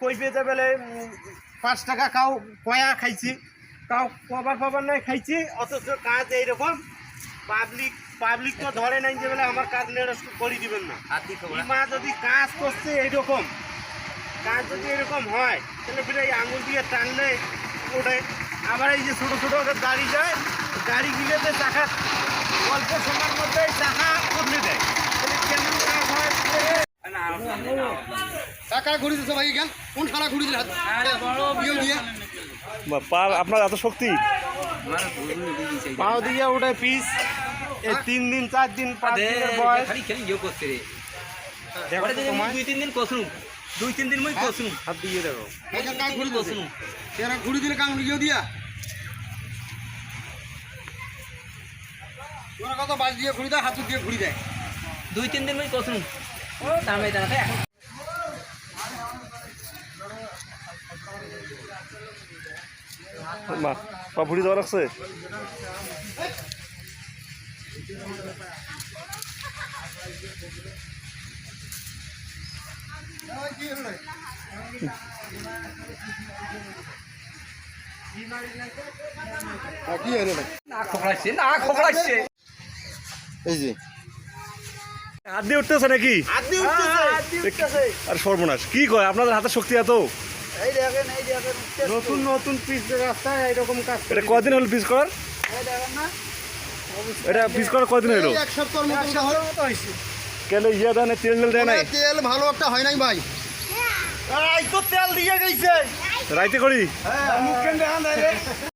কই পেতে বেলে পাঁচ টাকা কাউ কয়া খাইছি। কাউ কবার ফবার নাই খাইছি অথচ কাজ এইরকম। পাবলিক পাবলিক তো ধরে নাই যে বলে আমার কাজ নেড়স্ট করে দিবেন না। মা যদি কাজ করছে এইরকম কাজ যদি এরকম হয় তাহলে ফিরে এই আঙুল দিয়ে টানলে ওঠে আবার এই যে ছোটো ছোটো গাড়ি যায় গাড়ি গাড়িগুলোতে চাকা অল্প সময়ের মধ্যে চাকা বদলে দেয় তাহলে কেমন কাজ হয় টাকা ঘুরি দিচ্ছে ভাই কেন কোন সারা ঘুরি দিল বিয়ে দিয়ে পার আপনার এত শক্তি? পাও দিয়ে ওঠে পিস। এই তিন দিন চার দিন পাঁচ দিনের বয়স। খালি খালি ইয়ে করছে রে। দুই তিন দিন কসনু দুই তিন দিন মই কসনু হাত দিয়ে দেখো। কাজ ঘুরি কসনু এরা ঘুরি দিলে কাম ইয়ে দিয়া? ওরা কত বাজ দিয়ে ঘুরি দেয় হাত দিয়ে ঘুরি দেয়। দুই তিন দিন মই কসনু দামে দাঁড়াতে। মা পা ভুড়ি দেওয়া এই যে। হাত দিয়ে উঠতেছে। নাকি আর সর্বনাশ। কি কয়? আপনাদের হাতে শক্তি এত? এই দেখেন এই দেখেন নতুন নতুন পিস রাস্তায় এইরকম কাজ এটা কদিন হলো পিস করার? এটা পিস করার কদিন হলো? এক সপ্তাহের মতো হয় হয়েছে। কেন ইয়া তেল দেয় নাই? তেল ভালো একটা হয় নাই ভাই। এই তো তেল দিয়ে গেছে। রাইতে করি? হ্যাঁ। মুখ কেন দেখান রে